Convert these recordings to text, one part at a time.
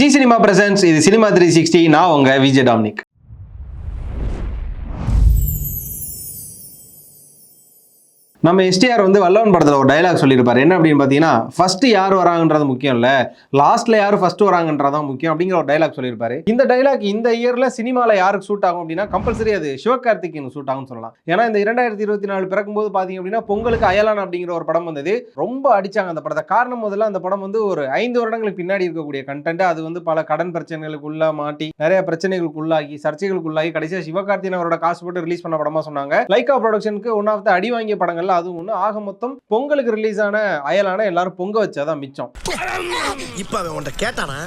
G cinema presence இது cinema three sixty நான் உங்க விஜய் டாமினிக். நம்ம எஸ்டிஆர் வந்து வல்லவன் படத்தில் ஒரு டைலாக் சொல்லியிருப்பார். என்ன அப்படின்னு பார்த்தீங்கன்னா ஃபர்ஸ்ட் யார் வராங்கன்றது முக்கியம் இல்லை. லாஸ்ட்ல யார் ஃபர்ஸ்ட் வராங்கன்றதான் முக்கியம் அப்படிங்கிற ஒரு டைலாக் சொல்லியிருப்பாரு. இந்த டைலாக் இந்த இயரில் சினிமாவில் யாருக்கு சூட் ஆகும் அப்படின்னா கம்பல்சரி அது சிவகார்த்திகேயன் சூட் ஆகும்னு சொல்லலாம். ஏன்னா இந்த இரண்டாயிரத்தி இருபத்தி நாலு பிறக்கும்போது பார்த்தீங்க அப்படின்னா பொங்கலுக்கு அயலான் அப்படிங்கிற ஒரு படம் வந்தது. ரொம்ப அடிச்சாங்க அந்த படத்தை. காரணம் முதல்ல அந்த படம் வந்து ஒரு ஐந்து வருடங்களுக்கு பின்னாடி இருக்கக்கூடிய கண்டென்ட் அது வந்து பல கடன் பிரச்சனைகளுக்குள்ள மாட்டி நிறைய பிரச்சனைகளுக்கு உள்ளாகி சர்ச்சைகளுக்கு உள்ளாகி கடைசியாக சிவகார்த்திகேயன் அவரோட காசு போட்டு ரிலீஸ் பண்ண படமா சொன்னாங்க. லைகா ப்ரொடக்ஷனுக்கு ஒன் ஆஃப் த அடி வாங்கிய படங்கள் படங்கள்ல அதுவும் ஒன்று ஆக மொத்தம் பொங்கலுக்கு ரிலீஸ் ஆன அயலான எல்லாரும் பொங்க வச்சாதான் மிச்சம். இப்ப அவன் உன்ட்ட கேட்டானா?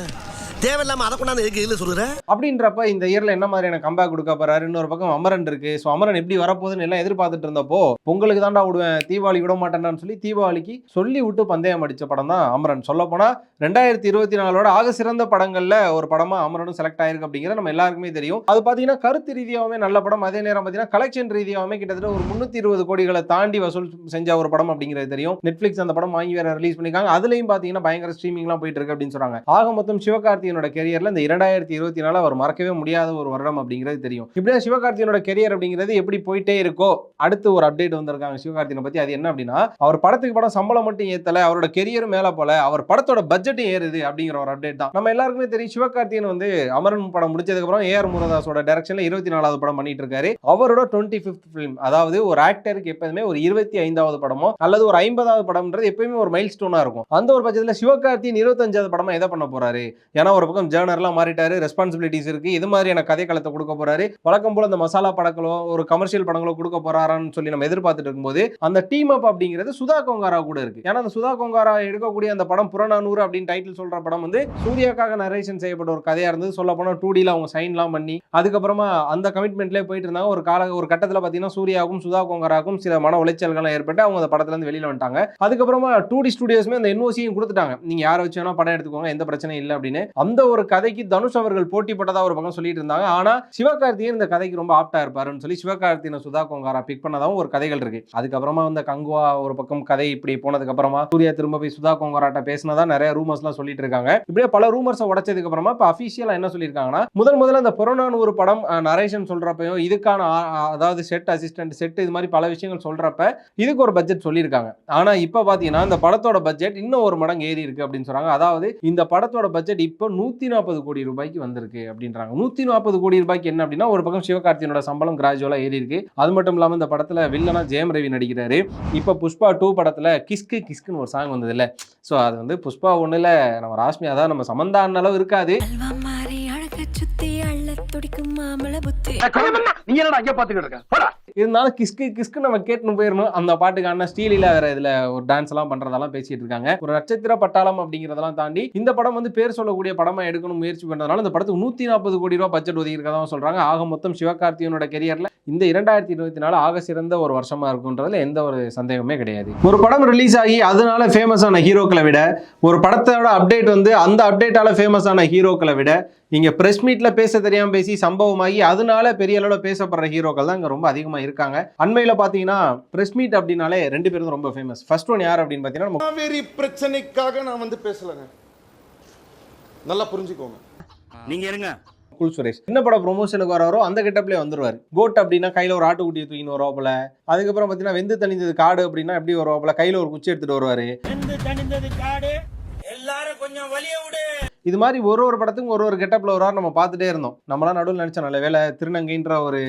தேவையில்லாம அதை கொண்டாந்து எதுக்கு இதுல சொல்லுற? அப்படின்றப்ப இந்த இயர்ல என்ன மாதிரியான கம்பேக் கொடுக்க போறாரு? இன்னொரு பக்கம் அமரன் இருக்கு. ஸோ அமரன் எப்படி வரப்போகுதுன்னு எல்லாம் எதிர்பார்த்துட்டு இருந்தப்போ பொங்கலுக்கு தாண்டா விடுவேன். தீபாவளி விட மாட்டேன்னு சொல்லி தீபாவளிக்கு சொல்லி விட்டு பந்தயம் அடிச்ச படம் தான் அமரன். சொல்ல போனா ரெண்டாயிரத்தி இருபத்தி நாலோட ஆக சிறந்த படங்கள்ல ஒரு படமா அமரனும் செலக்ட் ஆயிருக்கு அப்படிங்கிறது நம்ம எல்லாருக்குமே தெரியும். அது பாத்தீங்கன்னா கருத்து ரீதியாகவே நல்ல படம். அதே நேரம் பாத்தீங்கன்னா கலெக்ஷன் ரீதியாகவே கிட்டத்தட்ட ஒரு முன்னூத்தி இருபது கோடிகளை தாண்டி வசூல் செஞ்ச ஒரு படம் அப்படிங்கிறது தெரியும். நெட்ஃபிளிக்ஸ் அந்த படம் வாங்கி வேற ரிலீஸ் பண்ணிருக்காங்க. அதுலயும் பாத்தீங்கன்னா பயங்கர ஸ்ட்ரீமிங்லாம் போயிட்டு இருக்கு அப்படின்னு சொல்றாங்க ஆக மொத்தம் சிவகார்த்தியனோட கெரியர்ல இந்த இரண்டாயிரத்தி இருபத்தி நாலு அவர் மறக்கவே முடியாத ஒரு வருடம் அப்படிங்கிறது தெரியும். இப்படியே சிவகார்த்தியனோட கெரியர் அப்படிங்கிறது எப்படி போயிட்டே இருக்கோ அடுத்து ஒரு அப்டேட் வந்திருக்காங்க சிவகார்த்தியனை பத்தி. அது என்ன அப்படின்னா அவர் படத்துக்கு படம் சம்பளம் மட்டும் ஏத்தல அவரோட கெரியரும் மேல போல அவர் படத்தோட பட்ஜெட்டும் ஏறுது அப்படிங்கிற ஒரு அப்டேட் தான். நம்ம எல்லாருக்குமே தெரியும் சிவகார்த்தியன் வந்து அமரன் படம் முடிச்சதுக்கு அப்புறம் ஏஆர் முருகதாஸோட டைரக்ஷன்ல இருபத்தி நாலாவது படம் பண்ணிட்டு இருக்காரு. அவரோட டுவெண்ட்டி ஃபிஃப்த் ஃபிலிம் அதாவது ஒரு ஆக்டருக்கு எப்போதுமே ஒரு இருபத்தி ஐந்தாவது படமோ அல்லது ஒரு ஐம்பதாவது படம்ன்றது எப்பயுமே ஒரு மைல் ஸ்டோனா இருக்கும். அந்த ஒரு பட்சத்தில் சிவகார்த்தியின் இருபத்தஞ்சாவது படமா எதை பண்ண போறாரு? ஏன்னா ஒரு பக்கம் ஜேர்னர்லாம் மாறிட்டாரு ரெஸ்பான்சிபிலிட்டிஸ் இருக்கு. இது மாதிரியான கதை களத்தை கொடுக்க போறாரு. வழக்கம் போல அந்த மசாலா படங்களோ ஒரு கமர்ஷியல் படங்களோ கொடுக்க போறாரான்னு சொல்லி நம்ம எதிர்பார்த்துட்டு இருக்கும்போது அந்த டீம் அப் அப்படிங்கிறது சுதா கொங்காரா கூட இருக்கு. ஏன்னா அந்த சுதா கொங்காரா எடுக்கக்கூடிய அந்த படம் புறநானூறு அப்படின்னு டைட்டில் சொல்ற படம் வந்து சூர்யாக்காக நரேஷன் செய்யப்பட்ட ஒரு கதையா இருந்தது. சொல்ல போனா டூ டியில் அவங்க சைன்லாம் பண்ணி அதுக்கப்புறமா அந்த கமிட்மெண்ட்லேயே போயிட்டு இருந்தாங்க. ஒரு கால ஒரு கட்டத்தில் பார்த்தீங்கன்னா சூர்யாவுக்கும் சுதா கொங்கராக்கும் சில மன உளைச்சல்கள்லாம் ஏற்பட்டு அவங்க அந்த படத்துல இருந்து வந்துட்டாங்க. அதுக்கப்புறமா டூ டி ஸ்டுடியோஸ்மே அந்த என்ஓசியும் கொடுத்துட்டாங்க. நீங்க யாரை வச்சு வேணா படம் எடுத்துக்கோங்க எந்த பிரச்சனையும் இல்லை அப்படின்னு. அந்த ஒரு கதைக்கு தனுஷ் அவர்கள் போட்டி போட்டதாக ஒரு பக்கம் சொல்லிட்டு இருந்தாங்க. ஆனால் சிவகார்த்திகேயன் இந்த கதைக்கு ரொம்ப ஆப்டா இருப்பாருன்னு சொல்லி சிவகார்த்தியனை சுதா கொங்காரா பிக் பண்ணதாகவும் ஒரு கதைகள் இருக்கு. அதுக்கப்புறமா வந்து கங்குவா ஒரு பக்கம் கதை இப்படி போனதுக்கு அப்புறமா சூர்யா திரும்ப போய் சுதா கொங்காராட்ட பேசினதா நிறைய ரூமர்ஸ்லாம் சொல்லிட்டு இருக்காங்க. இப்படியே பல ரூமர்ஸை உடச்சதுக்கு அப்புறமா இப்போ அஃபிஷியலாக என்ன சொல்லியிருக்காங்கன்னா முதல் முதல்ல அந்த புறநானூறு ஒரு படம் நரேஷன் சொல்றப்பையும் இதுக்கான அதாவது செட் அசிஸ்டன்ட் செட் இது மாதிரி பல விஷயங்கள் சொல்றப்ப இதுக்கு ஒரு பட்ஜெட் சொல்லியிருக்காங்க. ஆனால் இப்போ பார்த்தீங்கன்னா இந்த படத்தோட பட்ஜெட் இன்னும் ஒரு மடங்கு ஏறி இருக்கு அப்படின்னு சொல்றாங்க. அதாவது இந்த படத்தோட பட்ஜெட் இப்போ நூத்தி நாற்பது கோடி ரூபாய்க்கு வந்திருக்கு அப்படின்றாங்க. நூத்தி நாற்பது கோடி ரூபாய்க்கு என்ன அப்படின்னா ஒரு பக்கம் சிவகார்த்தியனோட சம்பளம் கிராஜுவலா ஏறி இருக்கு அது மட்டும் இல்லாம இந்த படத்துல வில்லனா ஜெயம் ரவி நடிக்கிறாரு. இப்போ புஷ்பா டூ படத்துல கிஸ்கு கிஸ்குன்னு ஒரு சாங் வந்தது இல்ல. ஸோ அது வந்து புஷ்பா ஒண்ணுல நம்ம ராஷ்மி அதாவது நம்ம சமந்தா அண்ணன் அளவு இருக்காது. துடிக்கும் மாமள புத்தி. நீ என்னடா அங்க பாத்துக்கிட்டு இருக்க? போடா. இருந்தாலும் கிஸ்கு கிஸ்கு நம்ம கேட்டுன்னு போயிடணும் அந்த பாட்டுக்கான ஸ்டீலில் வேற இதுல ஒரு டான்ஸ் எல்லாம் பண்றதெல்லாம் பேசிட்டு இருக்காங்க. ஒரு நட்சத்திர பட்டாளம் அப்படிங்கிறதெல்லாம் தாண்டி இந்த படம் வந்து பேர் சொல்லக்கூடிய படமா எடுக்கணும் முயற்சி பண்றதுனால இந்த படத்துக்கு நூத்தி நாற்பது கோடி ரூபாய் பட்ஜெட் ஒதுக்கி இருக்கதான் சொல்றாங்க. ஆக மொத்தம் சிவகார்த்தியனோட கெரியர்ல இந்த இரண்டாயிரத்தி இருபத்தி நாலு ஆக சிறந்த ஒரு வருஷமா இருக்குன்றதுல எந்த ஒரு சந்தேகமே கிடையாது. ஒரு படம் ரிலீஸ் ஆகி அதனால ஃபேமஸ் ஆன ஹீரோக்களை விட ஒரு படத்தோட அப்டேட் வந்து அந்த அப்டேட்டால ஃபேமஸ் ஆன ஹீரோக்களை விட இங்க பிரஸ் மீட்ல பேச தெரியாம பேசி சம்பவமாகி அதனால பெரிய அளவுல பேசப்படுற ஹீரோக்கள் தான் இங்க ரொம்ப அதிகமா இருக்காங்க. அண்மையில பாத்தீங்கன்னா பிரஸ் மீட் அப்படின்னாலே ரெண்டு பேரும் ரொம்ப ஃபேமஸ் ஃபர்ஸ்ட் ஒன் யார் அப்படின்னு பாத்தீங்கன்னா நம்ம காவேரி பிரச்சனைக்காக நான் வந்து பேசலைங்க. நல்லா புரிஞ்சுக்கோங்க. நீங்க இருங்க. குல் சுரேஷ் என்ன படம் ப்ரொமோஷனுக்கு வராரோ அந்த கெட்டப்லேயே வந்துருவார். கோட் அப்படின்னா கையில் ஒரு ஆட்டுக்குட்டியை தூக்கின்னு வருவாப்புல. அதுக்கப்புறம் பார்த்தீங்கன்னா வெந்து தணிந்தது காடு அப்படின்னா எப்படி வருவாப்புல? கையில் ஒரு குச்சி எடுத்துட்டு வருவார். இது மாதிரி ஒரு ஒரு படத்துக்கும் ஒரு ஒரு கெட்டப்பில் வருவார் நம்ம பார்த்துட்டே இருந்தோம். நம்மளாம் நடுவில் நினச்சோம் நல்ல வேலை திருநங்கைன்ற ஒரு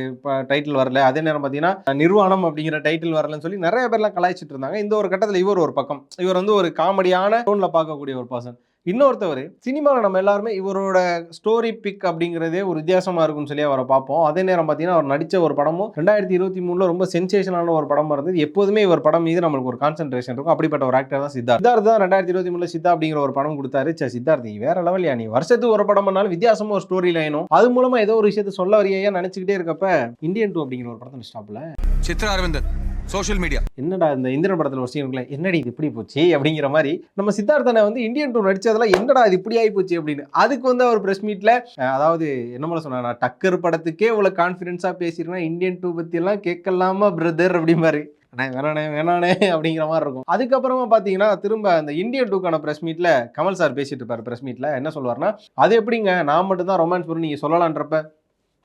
டைட்டில் வரல. அதே நேரம் பார்த்தீங்கன்னா நிர்வாணம் அப்படிங்கிற டைட்டில் வரலன்னு சொல்லி நிறைய பேர்லாம் கலாய்ச்சிட்டு இருந்தாங்க. இந்த ஒரு கட்டத்தில் இவர் ஒரு பக்கம். இவர் வந்து ஒரு காமெடியான டோன்ல பார்க்கக்கூடிய ஒரு பர்சன் இன்னொருத்தவர் சினிமாவில் நம்ம எல்லாருமே இவரோட ஸ்டோரி பிக் அப்படிங்கிறதே ஒரு வித்தியாசமாக இருக்கும்னு சொல்லி அவரை பார்ப்போம். அதே நேரம் பார்த்தீங்கன்னா அவர் நடித்த ஒரு படமும் ரெண்டாயிரத்தி இருபத்தி மூணில் ரொம்ப சென்சேஷனான ஒரு படமாக இருந்தது. எப்போதுமே இவர் படம் மீது நம்மளுக்கு ஒரு கான்சென்ட்ரேஷன் இருக்கும். அப்படிப்பட்ட ஒரு ஆக்டர் தான் சித்தார்த். சித்தார்த் தான் ரெண்டாயிரத்தி இருபத்தி மூணில் சித்தா அப்படிங்கிற ஒரு படம் கொடுத்தாரு. சே சித்தார்த் வேற லெவலியா நீ வருஷத்துக்கு ஒரு படம் பண்ணாலும் வித்தியாசமாக ஒரு ஸ்டோரி லைனும் அது மூலமாக ஏதோ ஒரு விஷயத்த சொல்ல வரையா? நினச்சிக்கிட்டே இருக்கப்ப இந்தியன் டூ அப்படிங்கிற ஒரு படத்தை ஸ்டாப்ல சித்ரா அரவிந்தன். Social media. என்னடா இந்த இந்திரன் படத்தில் ஒரு சீன் என்னடி இது இப்படி போச்சு அப்படிங்கிற மாதிரி நம்ம சித்தார்த்தனை வந்து இந்தியன் டூ நடிச்சதெல்லாம் என்னடா இது இப்படி ஆகி போச்சு அப்படின்னு. அதுக்கு வந்து அவர் பிரஸ் மீட்ல அதாவது என்ன சொன்னா டக்கர் படத்துக்கே இவ்வளோ கான்ஃபிடென்ஸாக பேசியிருக்கேன் இந்தியன் டூ பத்தி எல்லாம் கேட்கலாமா பிரதர் அப்படிம்பாரு அண்ணே வேணாண்ணே வேணாண்ணே அப்படிங்கிற மாதிரி இருக்கும். அதுக்கப்புறமா பார்த்தீங்கன்னா திரும்ப அந்த இந்தியன் டூக்கான ப்ரெஸ் மீட்டில் கமல் சார் பேசிட்டு இருப்பார் ப்ரெஸ் மீட்டில் என்ன சொல்லுவார்னா அது எப்படிங்க? நான் மட்டும் தான் ரொமான்ஸ் பண்ணி நீங்கள் சொல்லலான்றப்ப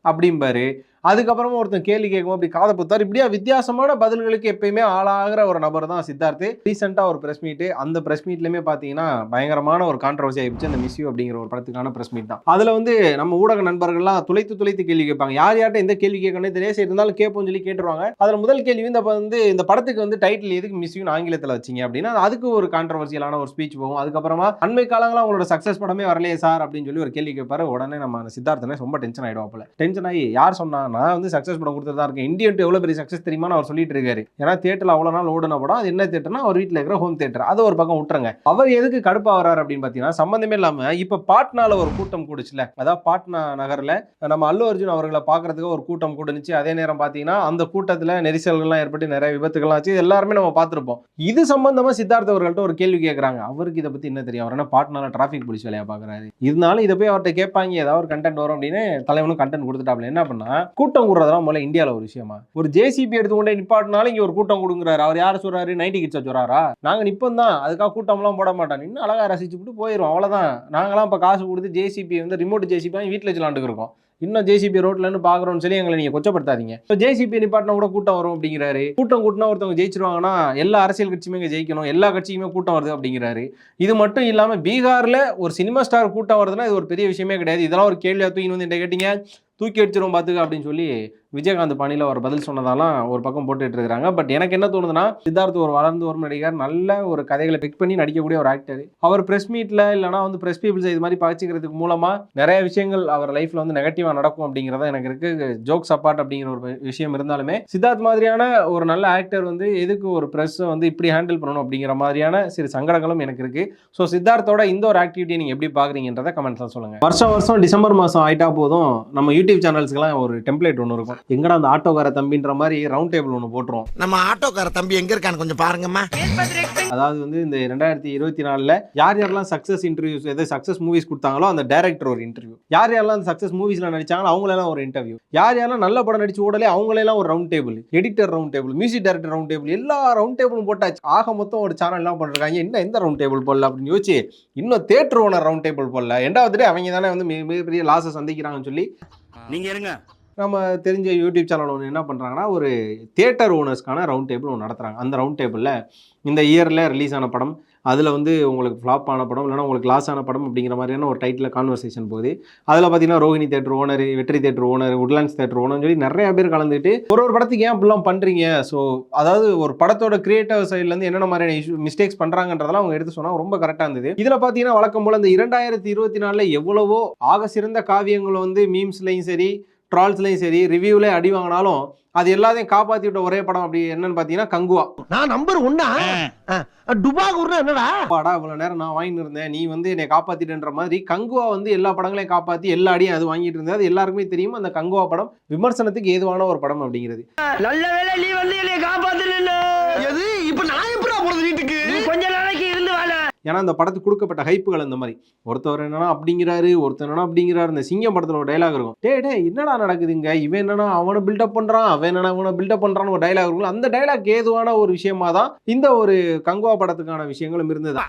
அப்படிம்பாரு. அதுக்கப்புறமா ஒருத்தன் கேள்வி கேட்கும் அப்படி காதை பொத்தார். இப்படியா வித்தியாசமான பதில்களுக்கு எப்பயுமே ஆளாகிற ஒரு நபர் தான் சித்தார்த்து. ரீசெண்டாக ஒரு ப்ரெஸ் மீட்டு அந்த ப்ரெஸ் மீட்லையுமே பார்த்தீங்கன்னா பயங்கரமான ஒரு கான்ட்ரவர்சி ஆயிடுச்சு அந்த மிஸ்யூ அப்படிங்கிற ஒரு படத்துக்கான ப்ரெஸ் மீட் தான். அதில் வந்து நம்ம ஊடக நண்பர்கள்லாம் துளைத்து துளைத்து கேள்வி கேட்பாங்க. யார் யார்கிட்ட எந்த கேள்வி கேட்கணும் தெரியாது சரி இருந்தாலும் கேட்போம் சொல்லி கேட்டுருவாங்க. அதில் முதல் கேள்வி இந்த வந்து இந்த படத்துக்கு வந்து டைட்டில் எதுக்கு மிஸ்யூன் ஆங்கிலத்தில் வச்சிங்க அப்படின்னா அதுக்கு ஒரு கான்ட்ரவர்சியலான ஒரு ஸ்பீச் போகும். அதுக்கப்புறமா அண்மை காலங்களாக அவங்களோட சக்ஸஸ் படமே வரலையே சார் அப்படின்னு சொல்லி ஒரு கேள்வி கேட்பாரு. உடனே நம்ம சித்தார்த்தனே ரொம்ப டென்ஷன் ஆயிடுவாப்புல. டென்ஷன் ஆகி யார் சொன்னா நான் வந்து சக்ஸஸ் படம் கொடுத்துட்டு தான் இருக்கேன். இந்தியன் டூ எவ்வளோ பெரிய சக்ஸஸ் தெரியுமான்னு அவர் சொல்லிட்டு இருக்காரு. ஏன்னா தேட்டரில் அவ்வளோ நாள் ஓடின படம் அது என்ன தேட்டர்னா அவர் வீட்டில் இருக்கிற ஹோம் தேட்டர் அதை ஒரு பக்கம் விட்டுருங்க. அவர் எதுக்கு கடுப்பாக வராரு அப்படின்னு பார்த்தீங்கன்னா சம்மந்தமே இல்லாமல் இப்போ பாட்னால ஒரு கூட்டம் கூடுச்சுல. அதாவது பாட்னா நகரில் நம்ம அல்லு அர்ஜுன் அவர்களை பார்க்கறதுக்கு ஒரு கூட்டம் கூடுனுச்சு. அதே நேரம் பார்த்தீங்கன்னா அந்த கூட்டத்தில் நெரிசல்கள்லாம் ஏற்பட்டு நிறைய விபத்துகள்லாம் ஆச்சு. எல்லாருமே நம்ம பார்த்துருப்போம். இது சம்பந்தமாக சித்தார்த்த அவர்கள்ட்ட ஒரு கேள்வி கேட்குறாங்க அவருக்கு இதை பற்றி என்ன தெரியும்? அவர் என்ன பாட்னால டிராஃபிக் போலீஸ் வேலையா பார்க்குறாரு? இருந்தாலும் இதை போய் அவர்கிட்ட கேட்பாங்க. ஏதாவது ஒரு கண்டென்ட் வரும் அப்படின்னு தலைவனும் கண்டென்ட் கொடுத்துட்டாப்ல. என்ன பண்ணா கூட்டம் கூடுறதெல்லாம் முதல்ல இந்தியாவில் ஒரு விஷயமா. ஒரு ஜேசிபி எடுத்து கொண்டே நிப்பாட்டினாலும் இங்கே ஒரு கூட்டம் கொடுங்குறாரு. அவர் யார் சொல்கிறாரு நைன்டி கிட்ஸா சொல்கிறாரா நாங்கள் நிற்போம் தான் அதுக்காக கூட்டம்லாம் போட மாட்டோம் இன்னும் அழகா ரசிச்சுட்டு போயிடும் அவ்வளோதான் நாங்களாம் இப்போ காசு கொடுத்து ஜேசிபி வந்து ரிமோட் ஜேசிபி வாங்கி வீட்டில் வச்சுலாண்டுக்கு இருக்கோம். இன்னும் ஜேசிபி ரோட்லன்னு பாக்குறோம்னு சொல்லி எங்களை நீங்க கொச்சப்படுத்தாதீங்க. இப்போ ஜேசிபி நிப்பாட்டினா கூட கூட்டம் வரும் அப்படிங்கிறாரு. கூட்டம் கூட்டினா ஒருத்தவங்க ஜெயிச்சிருவாங்கன்னா எல்லா அரசியல் கட்சியுமே இங்கே ஜெயிக்கணும். எல்லா கட்சிக்குமே கூட்டம் வருது அப்படிங்கிறாரு. இது மட்டும் இல்லாம பீகார்ல ஒரு சினிமா ஸ்டார் கூட்டம் வருதுன்னா இது ஒரு பெரிய விஷயமே கிடையாது. இதெல்லாம் ஒரு கேள்வியா தூக்கி வந்து என்ன கேட்டீங்க. தூக்கி அடிச்சிடும் பார்த்துக்க அப்படின்னு சொல்லி விஜயகாந்த் பாணியில் ஒரு பதில் சொன்னதாலாம் ஒரு பக்கம் போட்டுட்டு இருக்கிறாங்க பட் எனக்கு என்ன தோணுதுன்னா சித்தார்த் ஒரு வளர்ந்து வரும் நடிகர் நல்ல ஒரு கதைகளை பிக் பண்ணி நடிக்கக்கூடிய ஒரு ஆக்டர் அவர் பிரஸ் மீட்டில் இல்லைனா வந்து பிரஸ் பீப்புள்ஸ் இது மாதிரி பகிச்சிக்கிறதுக்கு மூலமாக நிறைய விஷயங்கள் அவர் லைஃப்பில் வந்து நெகட்டிவாக நடக்கும் அப்படிங்கிறத எனக்கு இருக்குது ஜோக்ஸ் அப்பார்ட் அப்படிங்கிற ஒரு விஷயம் இருந்தாலுமே சித்தார்த் மாதிரியான ஒரு நல்ல ஆக்டர் வந்து எதுக்கு ஒரு ப்ரெஸ்ஸை வந்து இப்படி ஹேண்டில் பண்ணணும் அப்படிங்கிற மாதிரியான சிறு சங்கடங்களும் எனக்கு இருக்குது ஸோ சித்தார்த்தோட இந்த ஒரு ஆக்டிவிட்டியை நீங்கள் எப்படி பாக்குறீங்கன்றத கமெண்ட்ஸில் சொல்லுங்கள் வருஷம் வருஷம் டிசம்பர் மாதம் ஆயிட்டா போதும் நம்ம யூடியூப் சேனல்ஸ்க்குலாம் ஒரு டெம்ப்ளேட் ஒன்று இருக்கும். எங்கடா அந்த ஆட்டோக்கார தம்பின்ற மாதிரி ரவுண்ட் டேபிள் ஒன்று போட்டுரும். நம்ம ஆட்டோக்கார தம்பி எங்க இருக்கான்னு கொஞ்சம் பாருங்கம்மா. அதாவது வந்து இந்த ரெண்டாயிரத்தி இருபத்தி நாலுல யார் யாரெல்லாம் சக்சஸ் இன்டர்வியூஸ் எதாவது சக்சஸ் மூவிஸ் கொடுத்தாங்களோ அந்த டேரக்டர் ஒரு இன்டர்வியூ யார் யாரெல்லாம் அந்த சக்சஸ் மூவிஸ்ல நடிச்சாங்களோ அவங்களெல்லாம் ஒரு இன்டர்வியூ யார் யாரெல்லாம் நல்ல படம் நடிச்சு ஓடலே அவங்களெல்லாம் ஒரு round table editor round table music director round table எல்லா ரவுண்ட் டேபிளும் போட்டாச்சு. ஆக மொத்தம் ஒரு சேனல் எல்லாம் பண்ணிருக்காங்க. என்ன எந்த ரவுண்ட் டேபிள் போடல அப்படின்னு யோசிச்சு இன்னும் தேட்டர் ஓனர் ரவுண்ட் டேபிள் போடல. ரெண்டாவது அவங்க தானே வந்து மிக- மிகப்பெரிய லாஸை சந்திக்கிறாங்கன்னு சொல்லி நீங்க இருங்க. நம்ம தெரிஞ்ச யூடியூப் சேனல் ஒன்று என்ன பண்ணுறாங்கன்னா ஒரு தேட்டர் ஓனர்ஸ்க்கான ரவுண்ட் டேபிள் ஒன்று நடத்துகிறாங்க அந்த ரவுண்ட் டேபிளில் இந்த இயரில் ரிலீஸ் ஆன படம் அதில் வந்து உங்களுக்கு ஃப்ளாப் ஆன படம் இல்லைனா உங்களுக்கு லாஸ் ஆன படம் அப்படிங்கிற மாதிரியான ஒரு டைட்டில் கான்வர்சேஷன் போகுது. அதில் பார்த்தீங்கன்னா Rohini theatre owner Vetri theatre owner Woodlands theatre ஓனர்னு சொல்லி நிறைய பேர் கலந்துட்டு ஒரு ஒரு படத்துக்கு ஏன் அப்படிலாம் பண்ணுறீங்க ஸோ அதாவது ஒரு படத்தோட கிரியேட்டிவ் சைட்லேருந்து என்னென்ன மாதிரியான இஷ்யூ மிஸ்டேக்ஸ் பண்ணுறாங்கன்றதெல்லாம் அவங்க எடுத்து சொன்னால் ரொம்ப கரெக்டாக இருந்தது. இதில் பார்த்தீங்கன்னா வழக்கம் போல் இந்த இரண்டாயிரத்தி இருபத்தி நாலில் எவ்வளவோ ஆக சிறந்த காவியங்கள் வந்து மீம்ஸ்லையும் சரி ட்ரால்ஸ்லையும் சரி ரிவ்யூவில் அடி வாங்கினாலும் அது எல்லாத்தையும் காப்பாற்றி விட்ட ஒரே படம் அப்படி என்னன்னு பார்த்தீங்கன்னா கங்குவா. நான் நம்பர் ஒன்னா? டுபாகூர்னா என்னடா? அப்பாடா இவ்வளவு நேரம் நான் வாங்கிட்டு இருந்தேன். நீ வந்து என்னை காப்பாத்திட்டன்ற மாதிரி கங்குவா வந்து எல்லா படங்களையும் காப்பாத்தி எல்லா அடியும் அது வாங்கிட்டு இருந்தது. அது எல்லாருக்குமே தெரியும். அந்த கங்குவா படம் விமர்சனத்துக்கு ஏதுவான ஒரு படம் அப்படிங்கிறது. நல்ல வேளை நீ வந்து என்னை காப்பாத்தல எது? இப்ப நான் எப்படா போறது வீட்டுக்கு? நீ கொஞ்ச ஏன்னா அந்த படத்துக்கு கொடுக்கப்பட்ட ஹைப்புகள் அந்த மாதிரி. ஒருத்தவர் என்னன்னா அப்படிங்கிறாரு ஒருத்தர் என்னன்னா அப்படிங்கிறாரு. இந்த சிங்கம் படத்துல ஒரு டைலாக் இருக்கும். டே டே என்னடா நடக்குதுங்க? இவன் என்னன்னா அவனை பில்டப் பண்றான் அவன் என்னன்னா அவனை பில்டப் பண்றான்னு ஒரு டைலாக் இருக்கும் அந்த டைலாக் ஏதுவான ஒரு விஷயமா தான் இந்த ஒரு கங்குவா படத்துக்கான விஷயங்களும் இருந்தது?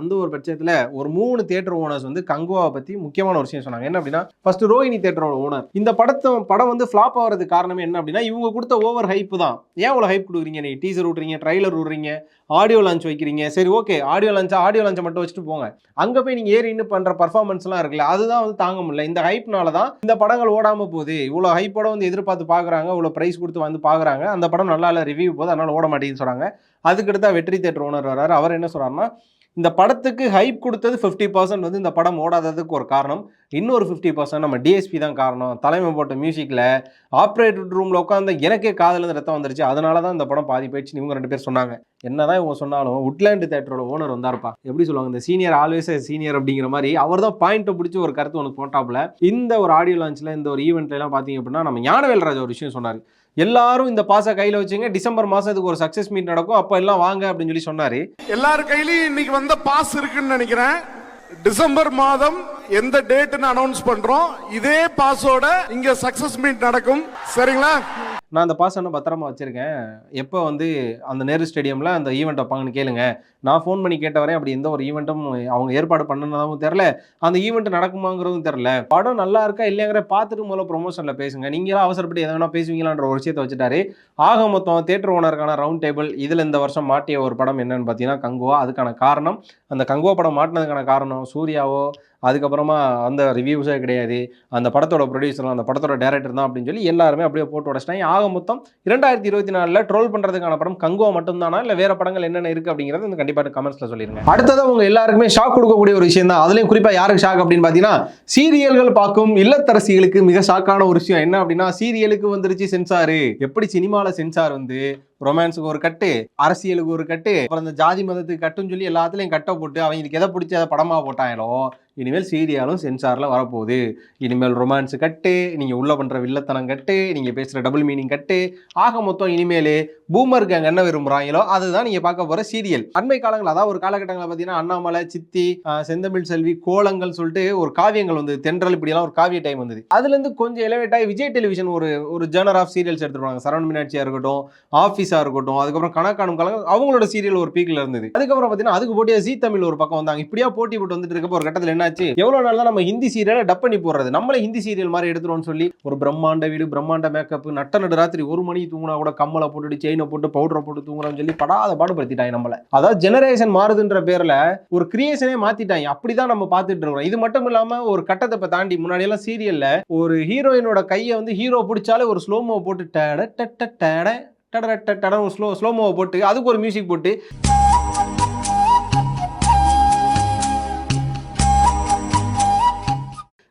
அந்த ஒரு பட்சத்துல ஒரு மூணு தியேட்டர் ஓனர்ஸ் வந்து கங்குவாவை பத்தி முக்கியமான ஒரு விஷயம் சொன்னாங்க. என்ன அப்படின்னா ஃபர்ஸ்ட் ரோஹிணி தியேட்டரோட ஓனர் இந்த படத்தை படம் வந்து ஃபிளாப் ஆகிறதுக்கு காரணம் என்ன அப்படின்னா இவங்க கொடுத்த ஓவர் ஹைப் தான். ஏன் இவ்வளவு ஹைப் கொடுக்குறீங்க நீங்கள் டீசர் விட்றீங்க ட்ரைலர் விட்றீங்க ஆடியோ லான்ச் வைக்கிறீங்க. சரி ஓகே ஆடியோ லான்ச்சா ஆடியோ லான்ச்சை மட்டும் வச்சுட்டு போங்க. அங்கே போய் நீங்கள் ஏறி இன்னும் பண்ணுற பர்ஃபார்மன்ஸ்லாம் இருக்குல்ல அதுதான் வந்து தாங்க முடியல. இந்த ஹைப்னால தான் இந்த படங்கள் ஓடாமல் போகுது. இவ்வளோ ஹைப்போட வந்து எதிர்பார்த்து பார்க்குறாங்க இவ்வளோ ப்ரைஸ் கொடுத்து வந்து பார்க்குறாங்க அந்த படம் நல்லா இல்லை ரிவ்யூ போது அதனால் ஓட மாட்டேங்குன்னு சொல்கிறாங்க அதுக்கடுத்தா வெற்றி தேட்டர் ஓனர் வர்றாரு. அவர் என்ன சொல்கிறாருன்னா இந்த படத்துக்கு ஹைப் கொடுத்தது ஃபிஃப்டி பர்சன்ட் வந்து இந்த படம் ஓடாததுக்கு ஒரு காரணம். இன்னொரு ஃபிஃப்டி பர்சன்ட் நம்ம டிஎஸ்பி தான் காரணம். தலைமை போட்ட மியூசிக்கில் ஆப்ரேட்டர் ரூமில் உட்காந்து எனக்கே காதுல இருந்து ரத்தம் வந்துருச்சு. அதனால தான் இந்த படம் பாதி போயிடுச்சு இவங்க ரெண்டு பேர் சொன்னாங்க. என்னதான் இவங்க சொன்னாலும் உட்லேண்டு தேட்டரோட ஓனர் வந்தாருப்பா. எப்படி சொல்லுவாங்க? இந்த சீனியர் ஆல்வேஸ் சீனியர் அப்படிங்கிற மாதிரி அவர் தான் பாயிண்ட்டை பிடிச்சி ஒரு கருத்து ஒன்று போட்டாப்புல. இந்த ஒரு ஆடியோ லான்ச்சில் இந்த ஒரு ஈவெண்ட்லாம் பார்த்தீங்க அப்படின்னா நம்ம ஞானவேல் ராஜா ஒரு விஷயம் சொன்னார். எல்லாரும் இந்த பாஸை கையில் வச்சுங்க. டிசம்பர் மாதம் இதுக்கு ஒரு சக்ஸஸ் மீட் நடக்கும். அப்போ எல்லாம் வாங்க அப்படின்னு சொல்லி சொன்னார். எல்லார் கையிலயும் இன்னைக்கு வந்த பாஸ் இருக்குன்னு நினைக்கிறேன். டிசம்பர் மாதம் எந்த டேட்னு அனௌன்ஸ் பண்றோம். இதே பாஸோட இங்க சக்சஸ் மீட் நடக்கும். சரிங்களா? நான் அந்த பாஸ் என்ன பத்திரமா வச்சுருக்கேன். எப்போ வந்து அந்த நேரு ஸ்டேடியமில் அந்த ஈவெண்ட் வைப்பாங்கன்னு கேளுங்க. நான் ஃபோன் பண்ணி கேட்ட வரையும் அப்படி எந்த ஒரு ஈவெண்ட்டும் அவங்க ஏற்பாடு பண்ணனதாகவும் தெரில அந்த ஈவெண்ட் நடக்குமாங்கிறதும் தெரில படம் நல்லா இருக்கா இல்லையாங்கிற பார்த்துட்டு முதல்ல ப்ரொமோஷனில் பேசுங்க. நீங்களாம் அவசரப்பட்டு எதை வேணா பேசுவீங்களான்ற ஒரு விஷயத்தை வச்சுட்டாரு. ஆக மொத்தம் தேட்டர் ஓனருக்கான ரவுண்ட் டேபிள் இதில் இந்த வருஷம் மாட்டிய ஒரு படம் என்னன்னு பார்த்தீங்கன்னா கங்குவா. அதுக்கான காரணம் அந்த கங்குவா படம் மாட்டினதுக்கான காரணம் சூர்யாவோ அதுக்கப்புறமா அந்த ரிவ்யூஸே கிடையாது. அந்த படத்தோட ப்ரொடியூசரும் அந்த படத்தோட டேரக்டர் தான் அப்படின்னு சொல்லி எல்லாருமே அப்படியே போட்டு உடச்சிட்டாங்க. ஆக மொத்தம் இரண்டாயிரத்தி இருபத்தி நாலில் ட்ரோல் பண்ணுறதுக்கான படம் கங்குவா மட்டும்தானா? இல்லை வேற படங்கள் என்னென்ன இருக்குது அப்படிங்கிறது வந்து கண்டிப்பாக கமெண்ட்ஸில் சொல்லிருங்க. அடுத்தது உங்க எல்லாருக்குமே ஷாக் கொடுக்கக்கூடிய ஒரு விஷயம் தான். அதுலேயும் குறிப்பாக யாருக்கு ஷாக் அப்படின்னு பார்த்தீங்கன்னா சீரியல்கள் பார்க்கும் இல்லத்தரசிகளுக்கு மிக ஷாக்கான ஒரு விஷயம் என்ன அப்படின்னா சீரியலுக்கு வந்துருச்சு சென்சாரு. எப்படி சினிமாவில் சென்சார் வந்து ரொமான்ஸுக்கு ஒரு கட்டு அரசியலுக்கு ஒரு கட்டு அப்புறம் இந்த ஜாதி மதத்துக்கு கட்டுன்னு சொல்லி எல்லாத்துலையும் கட்டை போட்டு அவங்களுக்கு எதை பிடிச்ச அதை படமா போட்டாங்களோ இனிமேல் சீரியாலும் சென்சார்ல வரப்போகுது. இனிமேல் ரொமான்ஸ் கட்டு நீங்கள் உள்ளே பண்ணுற வில்லத்தனம் கட்டு நீங்கள் பேசுகிற டபுள் மீனிங் கட்டு. ஆக மொத்தம் இனிமேல் பூமர் கேங் என்ன விரும்புகிறாங்களோ அதுதான் நீங்கள் பார்க்க போகிற சீரியல். அண்மை காலங்கள் அதாவது ஒரு காலகட்டங்களில் பார்த்தீங்கன்னா அண்ணாமலை சித்தி செந்தமிழ் செல்வி கோலங்கள் சொல்லிட்டு ஒரு காவியங்கள் வந்து தென்றல் இப்படியெல்லாம் ஒரு காவிய டைம் வந்தது. அதுலேருந்து கொஞ்சம் எலவேட் ஆகி விஜய் டெலிவிஷன் ஒரு ஒரு ஜேர்னர் ஆஃப் சீரியல்ஸ் எடுத்துருவாங்க சரவண மீனாட்சியாக இருக்கட்டும் ஆஃபீஸ் ஆஃபீஸாக இருக்கட்டும் அதுக்கப்புறம் கணக்கானும் கலங்க அவங்களோட சீரியல் ஒரு பீக்ல இருந்தது. அதுக்கப்புறம் பார்த்தீங்கன்னா அதுக்கு போட்டியா ஜி தமிழ் ஒரு பக்கம் வந்தாங்க. இப்படியா போட்டி போட்டு வந்துட்டு இருக்கப்போ ஒரு கட்டத்தில் என்னாச்சு? எவ்வளோ நாள் தான் நம்ம ஹிந்தி சீரியலை டப் பண்ணி போடுறது? நம்மளே ஹிந்தி சீரியல் மாதிரி எடுத்துருவோம்னு சொல்லி ஒரு பிரம்மாண்ட வீடு பிரம்மாண்ட மேக்கப் நட்ட நடு ராத்திரி ஒரு மணிக்கு தூங்கினா கூட கம்மலை போட்டுட்டு செயினை போட்டு பவுடரை போட்டு தூங்குறோம்னு சொல்லி படாத பாடுபடுத்திட்டாங்க நம்மள. அதாவது ஜெனரேஷன் மாறுதுன்ற பேர்ல ஒரு கிரியேஷனே மாத்திட்டாங்க. அப்படிதான் நம்ம பார்த்துட்டு இருக்கோம் இது மட்டும் இல்லாம ஒரு கட்டத்தை தாண்டி முன்னாடி எல்லாம் சீரியல்ல ஒரு ஹீரோயினோட கையை வந்து ஹீரோ பிடிச்சாலே ஒரு ஸ்லோமோ போட்டு டட டட டட டட டடம் ஸ்லோ ஸ்லோமோவை போட்டு அதுக்கு ஒரு மியூசிக் போட்டு.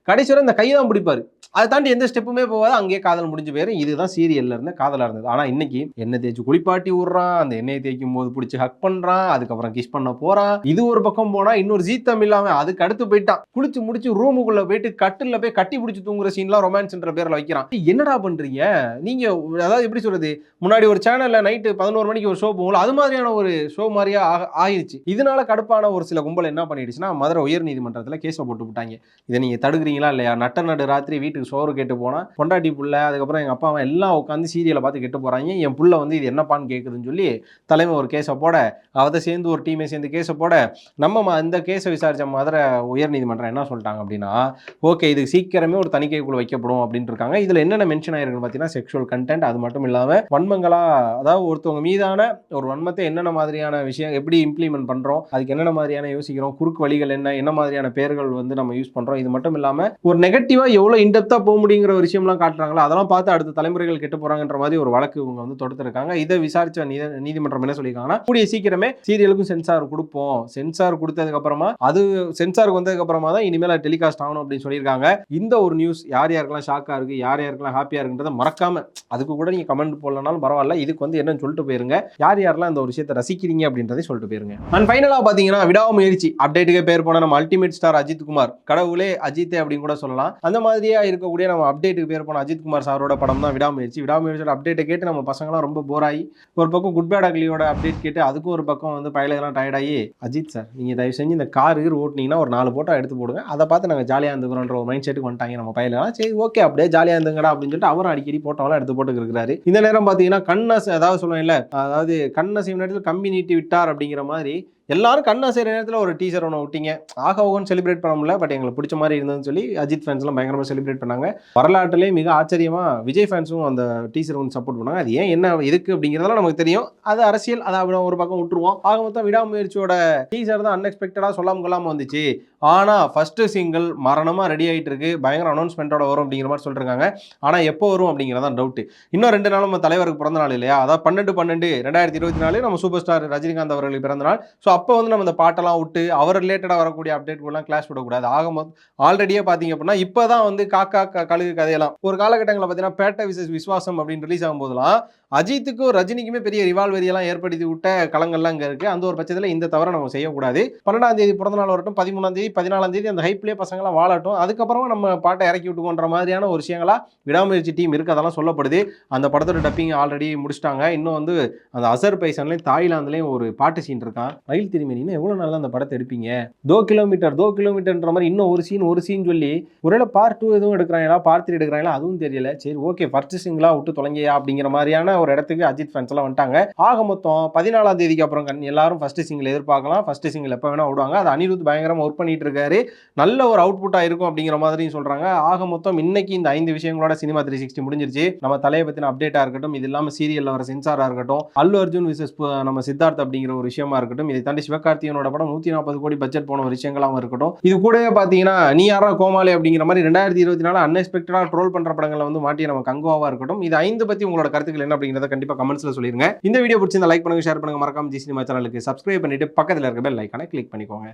கடைசி வரை இந்த கை தான் பிடிப்பாரு. அதை தாண்டி எந்த ஸ்டெப்புமே போகாது. அங்கேயே காதல் முடிஞ்சு போயிடும் இதுதான் சீரியல்ல இருந்த காதலா இருந்தது. ஆனா இன்னைக்கு எண்ணெய் தேய்ச்சி குளிப்பாட்டி விடுறான். அந்த எண்ணெய் தேய்க்கும் போது பிடிச்சி ஹக் பண்றான். அதுக்கப்புறம் கிஸ் பண்ண போறான். இது ஒரு பக்கம் போனா இன்னொரு ஜீத்தம் இல்லாம அதுக்கு அடுத்து போயிட்டான். குளிச்சு முடிச்சு ரூமுக்குள்ள போயிட்டு கட்டில்ல போய் கட்டி பிடிச்சி தூங்குற சீன்லாம் ரொமான்ஸ்ன்ற பேர்ல வைக்கிறான். என்னடா பண்றீங்க? நீங்க அதாவது எப்படி சொல்றது? முன்னாடி ஒரு சேனல்ல நைட்டு பதினோரு மணிக்கு ஒரு ஷோ போகல அது மாதிரியான ஒரு ஷோ மாதிரியா ஆயிடுச்சு இதனால கடுப்பான ஒரு சில கும்பல் என்ன பண்ணிடுச்சுன்னா மதுரை உயர் நீதிமன்றத்தில் கேஸை போட்டு விட்டாங்க. இதை நீங்க தடுக்கிறீங்களா இல்லையா? நட்ட நடு ராத்திரி வீட்டுக்கு சோறு கேட்டு போனா பொண்டாட்டி புள்ள அதுக்கப்புறம் எங்கள் அப்பா அம்மா எல்லாம் உட்காந்து சீரியலை பார்த்து கெட்டு போறாங்க. என் புள்ள வந்து இது என்னப்பான்னு கேட்குதுன்னு சொல்லி தலைமை ஒரு கேஸை போட அதை சேர்ந்து ஒரு டீமே சேர்ந்து கேஸை போட நம்ம இந்த கேஸை விசாரிச்ச மதுரை உயர்நீதிமன்றம் என்ன சொல்லிட்டாங்க அப்படின்னா ஓகே இது சீக்கிரமே ஒரு தணிக்கை குழு வைக்கப்படும் அப்படின்னு இருக்காங்க. இதில் என்னென்ன மென்ஷன் ஆயிருக்குன்னு பார்த்தீங்கன்னா செக்ஷுவல் கண்டென்ட் அது மட்டும் இல்லாமல் வன்மங்களா அதாவது ஒருத்தவங்க மீதான ஒரு வன்மத்தை என்னென்ன மாதிரியான விஷயம் எப்படி இம்ப்ளிமெண்ட் பண்ணுறோம் அதுக்கு என்னென்ன மாதிரியான யோசிக்கிறோம் குறுக்கு வழிகள் என்ன என்ன மாதிரியான பேர்கள் வந்து நம்ம யூஸ் பண்ணுறோம் இது மட்டும் இல்லாமல் ஒரு நெகட்டிவா எவ்வளவு கொடுத்தா போக முடியுங்கிற ஒரு விஷயம்லாம் காட்டுறாங்களா? அதெல்லாம் பார்த்து அடுத்த தலைமுறைகள் கெட்டு போறாங்கன்ற மாதிரி ஒரு வழக்கு இவங்க வந்து தொடுத்திருக்காங்க. இதை விசாரிச்ச நீதிமன்றம் என்ன சொல்லியிருக்காங்கன்னா கூடிய சீக்கிரமே சீரியலுக்கும் சென்சார் கொடுப்போம். சென்சார் கொடுத்ததுக்கு அப்புறமா அது சென்சாருக்கு வந்ததுக்கு அப்புறமா தான் இனிமேல் டெலிகாஸ்ட் ஆகணும் அப்படின்னு சொல்லியிருக்காங்க. இந்த ஒரு நியூஸ் யார் யாருக்கெல்லாம் ஷாக்கா இருக்கு யார் யாருக்கெல்லாம் ஹாப்பியா இருக்குன்றத மறக்காம அதுக்கு கூட நீங்க கமெண்ட் போடலனாலும் பரவாயில்ல. இதுக்கு வந்து என்னன்னு சொல்லிட்டு போயிருங்க. யார் யாரெல்லாம் இந்த ஒரு விஷயத்தை ரசிக்கிறீங்க அப்படின்றதை சொல்லிட்டு போயிருங்க. அண்ட் ஃபைனலா பாத்தீங்கன்னா விடாமுயற்சி. அப்டேட்டுக்கே பேர் போன நம்ம அல்டிமேட் ஸ்டார் அஜித் குமார். கடவுளே அஜித்தே அப்படின்னு கூட சொல்லலாம். அந்த மாதிரியா இருக்கக்கூடிய நம்ம அப்டேட்டுக்கு பேர் போன அஜித் குமார் சாரோட படம் தான் விடாமுயற்சி. விடாமுயற்சியோட அப்டேட்டை கேட்டு நம்ம பசங்களாம் ரொம்ப போராகி ஒரு பக்கம் குட் பேட் அக்லியோட அப்டேட் கேட்டு அதுக்கும் ஒரு பக்கம் வந்து பயலெல்லாம் டயர்டாகி அஜித் சார் நீங்கள் தயவு செஞ்சு இந்த கார் கீர் ஒரு நாலு போட்டோ எடுத்து போடுங்க. அதை பார்த்து நாங்கள் ஜாலியாக இருந்துக்கிறோன்ற ஒரு மைண்ட் செட்டுக்கு வந்துட்டாங்க நம்ம பயலெல்லாம் சரி ஓகே அப்படியே ஜாலியாக இருந்துங்கடா அப்படின்னு சொல்லிட்டு அவரும் அடிக்கடி போட்டோலாம் எடுத்து போட்டு இருக்கிறாரு. இந்த நேரம் பார்த்தீங்கன்னா கண்ணஸ் அதாவது இல்லை அதாவது கண்ணசையும் நேரத்தில் கம்பி நீட்டி விட்டார் அப்படிங்கிற மாதிரி எல்லாரும் கண்ணா செய்கிற நேரத்தில் ஒரு டீசர் ஒன்று விட்டீங்க. ஆக ஓகன் செலிப்ரேட் பண்ண முடியல பட் எங்களுக்கு பிடிச்ச மாதிரி இருந்ததுன்னு சொல்லி அஜித் ஃபேன்ஸ்லாம் பயங்கரமாக செலிப்ரேட் பண்ணாங்க. வரலாற்றுலேயே மிக ஆச்சரியமாக விஜய் ஃபேன்ஸும் அந்த டீசர் வந்து சப்போர்ட் பண்ணாங்க. அது ஏன் என்ன எதுக்கு அப்படிங்கிறதெல்லாம் நமக்கு தெரியும். அது அரசியல் அதை ஒரு பக்கம் விட்டுருவோம். ஆக மொத்தம் விடாமுயற்சியோட டீசர் தான் அன்எக்ஸ்பெக்டடாக சொல்லாமல் கொள்ளாமல் வந்துச்சு. ஆனால் ஃபஸ்ட்டு சிங்கிள் மரணமாக ரெடி ஆகிட்டு இருக்கு பயங்கர அனௌன்ஸ்மெண்ட்டோட வரும் அப்படிங்கிற மாதிரி சொல்லிருக்காங்க. ஆனால் எப்போ வரும் அப்படிங்கிறதான் டவுட் இன்னும் ரெண்டு நாள் நம்ம தலைவருக்கு பிறந்த நாள் இல்லையா? அதாவது பன்னெண்டு பன்னெண்டு ரெண்டாயிரத்தி இருபத்தி நாலு நம்ம சூப்பர் ஸ்டார் ரஜினிகாந்த் அவர்களுக்கு பிறந்த நாள். ஸோ அப்போ வந்து நம்ம இந்த பாட்டெல்லாம் விட்டு அவர் ரிலேட்டடாக வரக்கூடிய அப்டேட்லாம் கிளாஸ் விடக்கூடாது. ஆகும்போது ஆல்ரெடியே பார்த்தீங்க அப்படின்னா இப்போ தான் வந்து காக்கா க- கழுகு கதையெல்லாம். ஒரு காலகட்டங்களில் பார்த்தீங்கன்னா பேட்டை விசஸ் விஸ்வாசம் அப்படின்னு ரிலீஸ் ஆகும்போதெல்லாம் அஜித்துக்கும் ரஜினிக்குமே பெரிய ரிவால்வரி எல்லாம் ஏற்படுத்தி விட்ட களங்கள்லாம் இங்கே இருக்குது அந்த ஒரு பட்சத்தில் இந்த தவிர நம்ம செய்யக்கூடாது. பன்னெண்டாம் தேதி பிறந்த நாள் வரட்டும் பதிமூணாம் தேதி பதினாலாம் தேதி அந்த ஹைப்லேயே பசங்களாம் வாழட்டும். அதுக்கப்புறமா நம்ம பாட்டை இறக்கி விட்டுக்கோன்ற மாதிரியான ஒரு விஷயங்களா விடாமுயற்சி டீம் இருக்கு அதெல்லாம் சொல்லப்படுது. அந்த படத்தோட டப்பிங் ஆல்ரெடி முடிச்சிட்டாங்க. இன்னும் வந்து அந்த அசர் பைசன்லையும் தாய்லாந்துலேயும் ஒரு பாட்டு சீன் இருக்கான். மயில் திரும்பி எவ்வளோ நாள் அந்த படத்தை எடுப்பீங்க? தோ கிலோமீட்டர் தோ கிலோமீட்டர்ன்ற மாதிரி இன்னும் ஒரு சீன் ஒரு சீன் சொல்லி ஒருவேளை பார்ட் டூ எதுவும் எடுக்கிறாங்களா பார்ட் த்ரீ எடுக்கிறாங்களா அதுவும் தெரியல. சரி ஓகே பர்ச்சேசிங்லாம் விட்டு தொலைங்கயா அப்படிங்கிற மாதிரியான ஒரு இடத்துக்கு அஜித் ஃபேன்ஸ் எல்லாம் வந்துட்டாங்க. ஆக மொத்தம் பதினாலாம் தேதிக்கு அப்புறம் கண் எல்லாரும் ஃபர்ஸ்ட் சிங்கிள் எதிர்பார்க்கலாம். ஃபர்ஸ்ட் சிங்கிள் எப்போ வேணா விடுவாங்க. அது அனிருத் பயங்கரமாக ஒர்க் பண்ணிட்டு இருக்காரு. நல்ல ஒரு அவுட்புட்டாக இருக்கும் அப்படிங்கிற மாதிரியும் சொல்றாங்க. ஆக மொத்தம் இன்னைக்கு இந்த ஐந்து விஷயங்களோட சினிமா த்ரீ சிக்ஸ்டி முடிஞ்சிருச்சு. நம்ம தலையை பத்தின அப்டேட்டா இருக்கட்டும் இது இல்லாமல் சீரியல்ல வர சென்சாரா இருக்கட்டும் அல்லு அர்ஜுன் விசஸ் நம்ம சித்தார்த் அப்படிங்கிற ஒரு விஷயமா இருக்கட்டும் இதை தாண்டி சிவகார்த்திகனோட படம் நூத்தி நாற்பது கோடி பட்ஜெட் போன ஒரு இருக்கட்டும். இது கூடவே பாத்தீங்கன்னா நீ யாரா கோமாளி அப்படிங்கிற மாதிரி ரெண்டாயிரத்தி இருபத்தி நாலு அன்எக்ஸ்பெக்டடா ட்ரோல் பண்ற படங்களை வந்து மாட்டி நம்ம கங்குவாவா இருக்கட்டும். இது ஐந்து பத்தி உங்களோட கருத்துக்கள் என்ன அப்படிங்கிறத கண்டிப்பா கமெண்ட்ஸ்ல சொல்லிருங்க. இந்த வீடியோ பிடிச்சிருந்தா லைக் பண்ணுங்க ஷேர் பண்ணுங்க. மறக்காம ஜி சினிமா சேனலுக்கு சப்ஸ்கிரைப் பண்ணிட்டு பக்கத்துல இருக்க பெல் லைக்கான கிளிக் பண்ணிக்கோங்க.